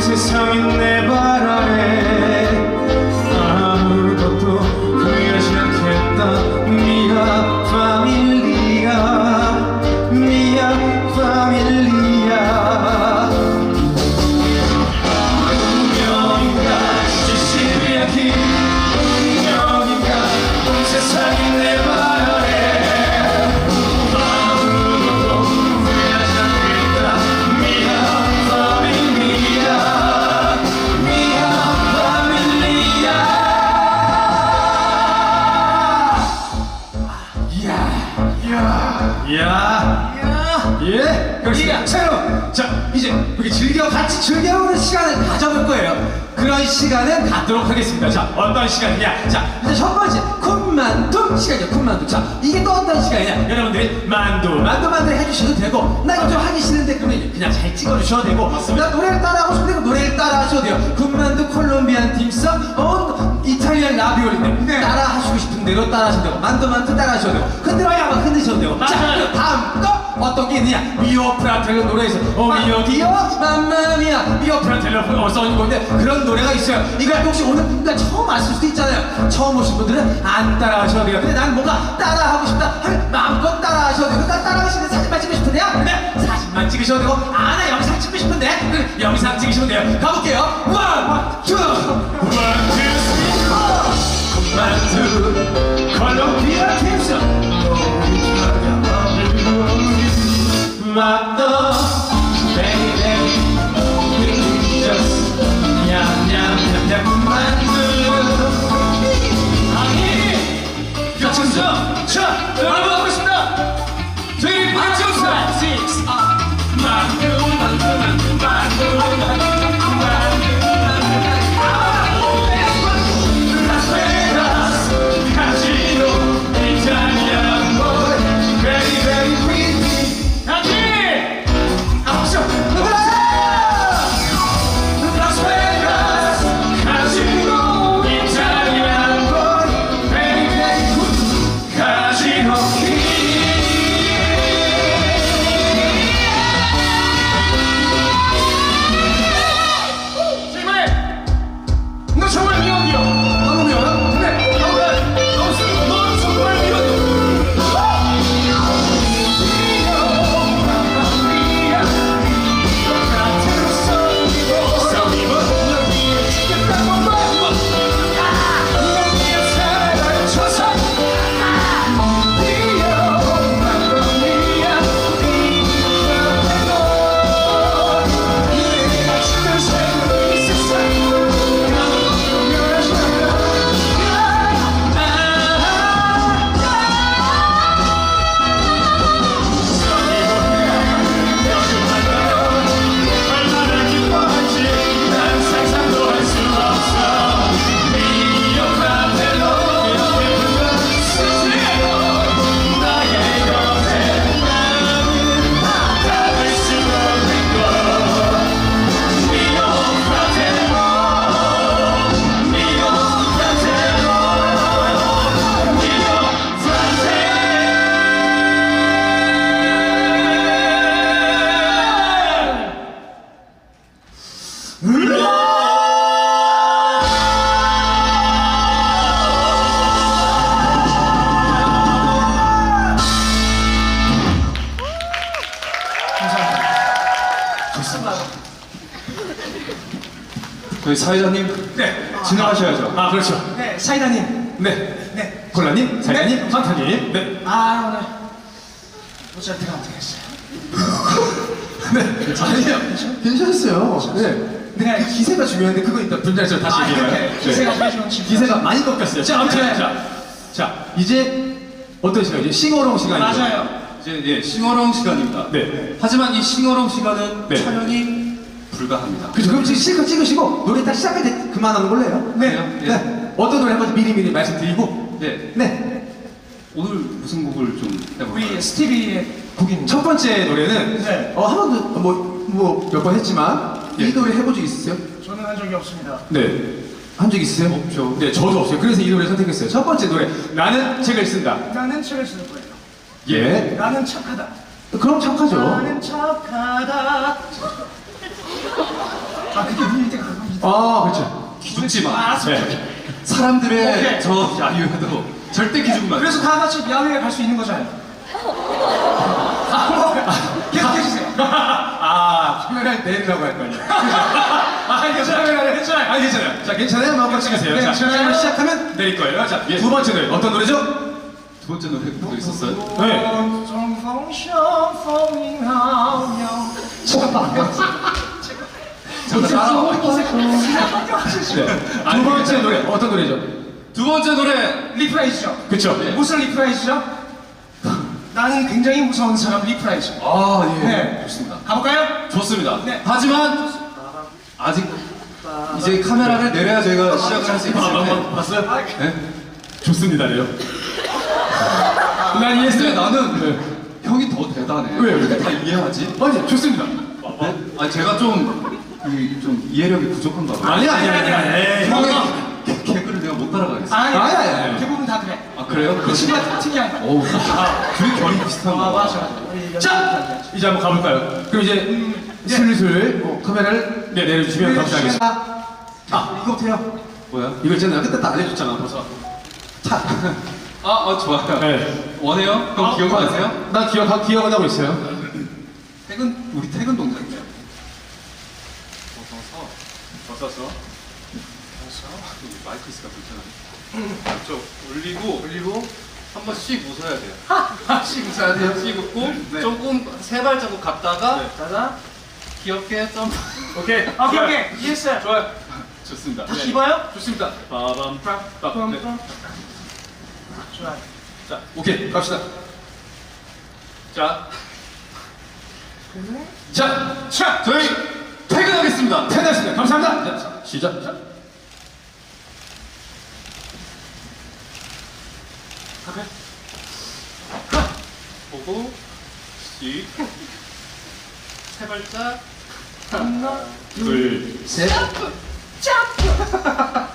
온 세상이 내 그렇습니다. 자 여러분 자 이제 우리 즐겨 같이 즐겨보는 시간을 가져볼 거예요. 그런 시간은 갖도록 하겠습니다. 자 어떤 시간이냐? 자 이제 첫 번째 쿤만두 시간이요 쿤만두. 자 이게 또 어떤 시간이냐? 여러분들이 만두. 만두 만두 해주셔도 되고 나 이거 좀 하기 싫은데 그러면 그냥 잘 찍어주셔도 되고 나 노래를 따라하고 싶은데 그 노래를 따라 하셔도 돼요. 쿤만두 콜롬비안 딤섬 어 이탈리안 라비올인데 따라 하시고 싶은 대로 따라 하셔도 되고 만두 만두 따라 하셔도 되고 흔들어야 막 흔드셔도 되고. 자. 그리고 다음 거 어떤 게 있느냐? 미오 프라텔로 노래에서. 오 미오. 디오? 맘마미아 미오 프라텔로 어, 써있는 건데 그런 노래가 있어요. 이걸 혹시 오늘 분가 처음 아실 수도 있잖아요. 처음 오신 분들은 안 따라 하셔도 돼요. 근데 난 뭔가 따라 하고 싶다 하면 마음껏 따라 하셔도 되고 나 따라 하시는 사진만 찍고 싶은데요? 근데 사진만 찍으셔도 되고 아나 영상 찍고 싶은데. 그럼 영상 찍으시면 돼요. 가볼게요. 원, 저희 사회자님 네 진행하셔야죠 아 그렇죠 네, 사이다님. 네 네. 콜라님 사회자님 판타님 네 아, 오늘 모차르트가 안 되겠어요. 네. 아니요 괜찮았어요 네 내가 기세가 중요한데 그거 일단 분장해서 다시 아, 얘기해요 네. 기세가 친구. 기세가 많이 꺾였어요 자 아무튼 네. 자, 자 이제 시간 이제 싱어롱 시간이죠 맞아요. 이제 예, 싱어롱 시간입니다. 네. 하지만 이 싱어롱 시간은 네. 촬영이 불가합니다. 그죠 그럼 지금 실컷 찍으시고 노래 딱 시작할 때 그만하는 걸로 해요 네. 네. 어떤 노래 한번 미리 미리 말씀드리고 네. 네. 오늘 무슨 곡을 좀 해볼까요? 우리 스티비의 곡입니다. 첫 번째 노래는 네. 어, 한 번도 뭐몇 번 했지만 예. 이 노래 해본 적 있으세요? 저는 한 적이 없습니다. 네. 한 적 있으세요? 없죠. 네, 저도 없어요. 그래서 이 노래 선택했어요. 첫 번째 노래. 나는 책을 쓴다. 나는 책을 쓸 거예요. 예. 나는 착하다. 그럼 착하죠. 나는 착하다. 아, 그게 아, 그렇죠. 기죽지 마. 알았어. 네. 사람들의 오케이. 저 야유에도 절대 기죽으면 안 돼. 그래서 다 같이 야외에 갈 수 있는 거잖아요. 계속 해주세요. 아, 카메라에 내리라고 할 거냐. 아, 괜찮아요. 괜찮아요. 아, 괜찮아요. 자, 괜찮아요. 마음껏 찍으세요. 네, 자, 괜찮아요. 시작을 시작하면 내릴 거예요. 자, 예. 두 번째 노래. 어떤 노래죠? 두 번째 노래도 있었어요. 네. 中风声风铃浩渺。这个 두 번째 노래. 어떤 노래죠? 두 번째 노래 리프라이즈죠. 그쵸. 무슨 리프라이즈죠? 나는 굉장히 무서운 사람 리프라이즈. 아 예. 네. 좋습니다. 가볼까요? 좋습니다. 네. 하지만 아직 이제 카메라를 내려야 저희가 시작을 할 수 있습니다. 봤어요? 네? 좋습니다래요. 난 이해했어요. 나는 형이 더 대단해. 왜, 왜? 다 이해하지? 아니, 좋습니다. 네? 아 제가 좀, 이, 좀 이해력이 부족한가 봐요. 아니, 아니, 아니, 아니. 형의 개- 개그를 내가 못 따라가겠어. 아니, 아니, 아니. 대부분 다 그래. 아 그래요? 그 친구가 특이한 거야. 어우, 둘이 결이 비슷한가 아, 봐. 맞아. 자, 이제 한번 가볼까요? 그럼 이제 슬슬 뭐 카메라를 네, 내려주시면 감사하겠습니다. 아, 이거부터요. 뭐야? 이거 있잖아요. 그때 다 알려줬잖아, 벌써. 차. 아, 어, 좋아요. 네. 원해요? 그럼 기억나세요? 나 기억, 기억은 하고 있어요. 퇴근, 우리 퇴근 동작이에 벗어서. 마이크 있으니까 불편하네. 저 올리고, 올리고, 한 번씩 웃어야 돼요. 씩 웃어야 돼요. 씩 웃고, 조금 세 발자국 갔다가, 자자. 귀엽게 점프. 오케이. 아, 오케이, 오케이. 이해했어요. 좋아요. 좋습니다. 다시 입어요? 좋습니다. 빠밤, 빠밤. 네. 좋아요. 자, 오케이. 갑시다. 자, 자, 자, 저희 하겠습니다. 퇴근했습니다. 감사합니다. 자, 시작. 자. 보고, 씩. 세 발짝. 둘, 셋. 점프!